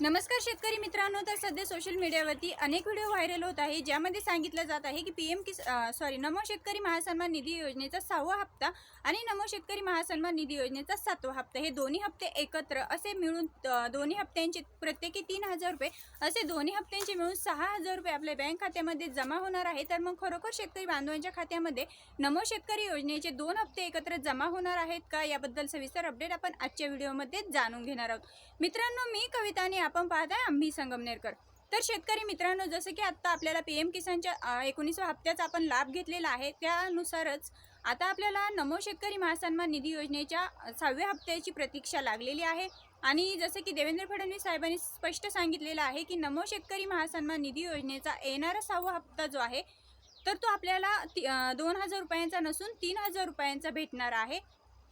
नमस्कार शेतकरी मित्रांनो तर सध्या सोशल मीडियावरती अनेक व्हिडिओ व्हायरल होत आहे ज्यामध्ये सांगितलं जात आहे की पी एम किस सॉरी नमो शेतकरी महासन्मान निधी योजनेचा सहावा हप्ता आणि नमो शेतकरी महासन्मान निधी योजनेचा सातवा हप्ता हे दोन्ही हप्ते एकत्र असे मिळून दोन्ही हप्त्यांचे प्रत्येकी तीन हजार रुपये असे दोन्ही हप्त्यांचे मिळून सहा हजार रुपये आपल्या बँक खात्यामध्ये जमा होणार आहे. तर मग खरोखर शेतकरी बांधवांच्या खात्यामध्ये नमो शेतकरी योजनेचे दोन हप्ते एकत्र जमा होणार आहेत का? याबद्दल सविस्तर अपडेट आपण आजच्या व्हिडिओमध्ये जाणून घेणार आहोत. मित्रांनो मी कविता आणि आपण पाहताय आम्ही संगमनेरकर. तर शेतकरी मित्रांनो जसं की आत्ता आपल्याला पी एम किसानच्या एकोणीसव्या हप्त्याचा आपण लाभ घेतलेला आहे त्यानुसारच आता आपल्याला नमो शेतकरी महासन्मान निधी योजनेच्या सहाव्या हप्त्याची प्रतीक्षा लागलेली आहे. आणि जसं की देवेंद्र फडणवीस साहेबांनी स्पष्ट सांगितलेलं आहे की नमो शेतकरी महासन्मान निधी योजनेचा येणारा सहावा हप्ता जो आहे तर तो आपल्याला ती- दोन हजार रुपयांचा नसून तीन हजार रुपयांचा भेटणार आहे.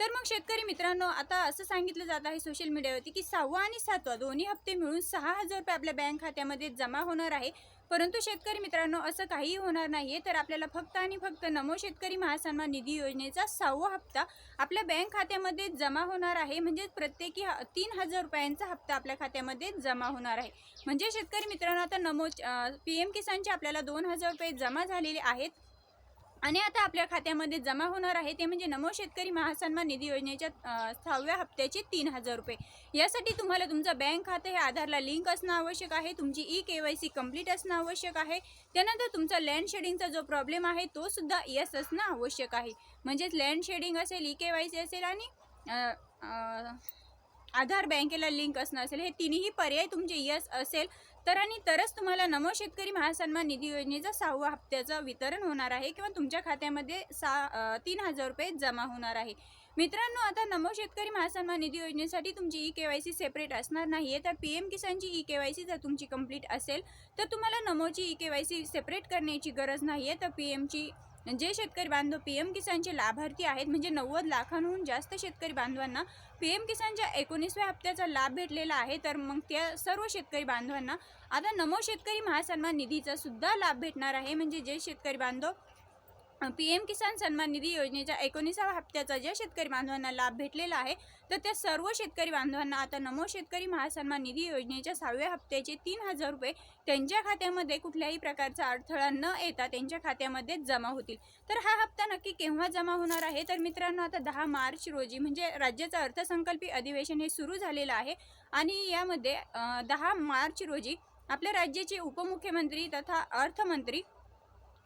तर मग शेतकरी मित्रांनो आता असं सांगितलं जात आहे सोशल मीडियावरती की सहावा आणि सातवा दोन्ही हप्ते मिळून सहा हजार रुपये आपल्या बँक खात्यामध्ये जमा होणार आहे. परंतु शेतकरी मित्रांनो असं काहीही होणार नाहीये. तर आपल्याला फक्त आणि फक्त नमो शेतकरी महासन्मान निधी योजनेचा सहावा हप्ता आपल्या बँक खात्यामध्ये जमा होणार आहे. म्हणजेच प्रत्येकी तीन हजार रुपयांचा हप्ता आपल्या खात्यामध्ये जमा होणार आहे. म्हणजे शेतकरी मित्रांनो आता नमो पी एम किसानचे आपल्याला दोन हजार रुपये जमा झालेले आहेत. आणि आता आपल्या खात्यामध्ये जमा होणार आहे ते म्हणजे नमो शेतकरी महासन्मान निधी योजनेच्या सहाव्या हप्त्याचे तीन हजार रुपये. यासाठी तुम्हाला तुमचं बँक खातं हे आधारला लिंक असणं आवश्यक आहे तुमची E K Y C complete असणं आवश्यक आहे. त्यानंतर तुमचा लँड शेडिंगचा जो प्रॉब्लेम आहे तो सुद्धा यस असणं आवश्यक आहे. म्हणजेच लँड शेडिंग असेल ई के वाय सी असेल आणि आधार बँकेला लिंक असणं असेल हे तिन्ही पर्याय तुमचे यस असेल तर आणि तरच तुम्हाला नमो शेतकरी महासन्मान निधी योजनेचा सहावा हप्त्याचं वितरण होणार आहे किंवा तुमच्या खात्यामध्ये सा तीन हजार रुपये जमा होणार आहे. मित्रांनो आता नमो शेतकरी महासन्मान निधी योजनेसाठी तुमची E K Y C separate असणार नाही आहे तर पी एम किसानची ई के वाय सी जर तुमची कंप्लीट असेल तर तुम्हाला नमोची E K Y C separate करण्याची गरज नाही आहे तर पी एमची जे शेतकरी बांधव पी एम किसानचे लाभार्थी आहेत. म्हणजे नव्वद लाखांहून जास्त शेतकरी बांधवांना पी एम किसानच्या एकोणीसव्या हप्त्याचा लाभ भेटलेला आहे. तर मग त्या सर्व शेतकरी बांधवांना आता नमो शेतकरी महासन्मान निधीचा सुद्धा लाभ भेटणार आहे. म्हणजे जे शेतकरी बांधव पी एम किसान सन्मान निधी योजनेच्या एकोणीसाव्या हप्त्याचा ज्या शेतकरी बांधवांना लाभ भेटलेला आहे तर त्या सर्व शेतकरी बांधवांना आता नमो शेतकरी महासन्मान निधी योजनेच्या सहाव्या हप्त्याचे तीन हजार रुपये त्यांच्या खात्यामध्ये कुठल्याही प्रकारचा अडथळा न येता त्यांच्या खात्यामध्ये जमा होतील. तर हा हप्ता नक्की केव्हा जमा होणार आहे? तर मित्रांनो आता दहा मार्च रोजी म्हणजे राज्याचं अर्थसंकल्पीय अधिवेशन हे सुरू झालेलं आहे आणि यामध्ये दहा मार्च रोजी आपल्या राज्याचे उपमुख्यमंत्री तथा अर्थमंत्री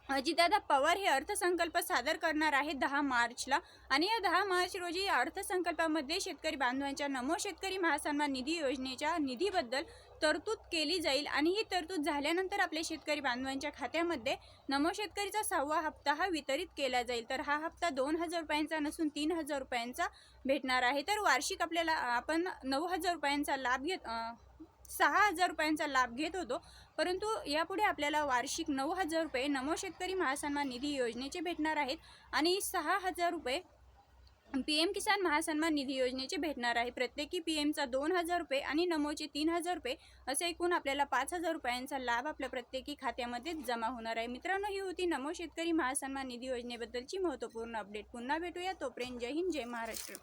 अजितदादा पवार हे अर्थसंकल्प सादर करणार आहेत दहा मार्चला. आणि या दहा मार्च रोजी या अर्थसंकल्पामध्ये शेतकरी बांधवांच्या नमो शेतकरी महासन्मान निधी योजनेच्या निधीबद्दल तरतूद केली जाईल आणि ही तरतूद झाल्यानंतर आपल्या शेतकरी बांधवांच्या खात्यामध्ये नमो शेतकरीचा सहावा हप्ता हा वितरित केला जाईल. तर हा हप्ता दोन हजार रुपयांचा नसून तीन हजार रुपयांचा भेटणार आहे. तर वार्षिक आपल्याला आपण नऊ हजार रुपयांचा लाभ घेत सहा हजार रुपयांचा लाभ घेत होतो. परंतु यापुढे आपल्याला वार्षिक नऊ हजार रुपये नमो शेतकरी महासन्मान निधी योजनेचे भेटणार आहेत आणि सहा हजार रुपये पी एम किसान महासन्मान निधी योजनेचे भेटणार आहे. प्रत्येकी पी एमचा दोन हजार रुपये आणि नमोचे तीन हजार रुपये असे एकूण आपल्याला पाच हजार रुपयांचा लाभ आपल्या प्रत्येकी खात्यामध्ये जमा होणार आहे. मित्रांनो ही होती नमो शेतकरी महासन्मान निधी योजनेबद्दलची महत्त्वपूर्ण अपडेट. पुन्हा भेटूया. तोपर्यंत जय हिंद जय महाराष्ट्र.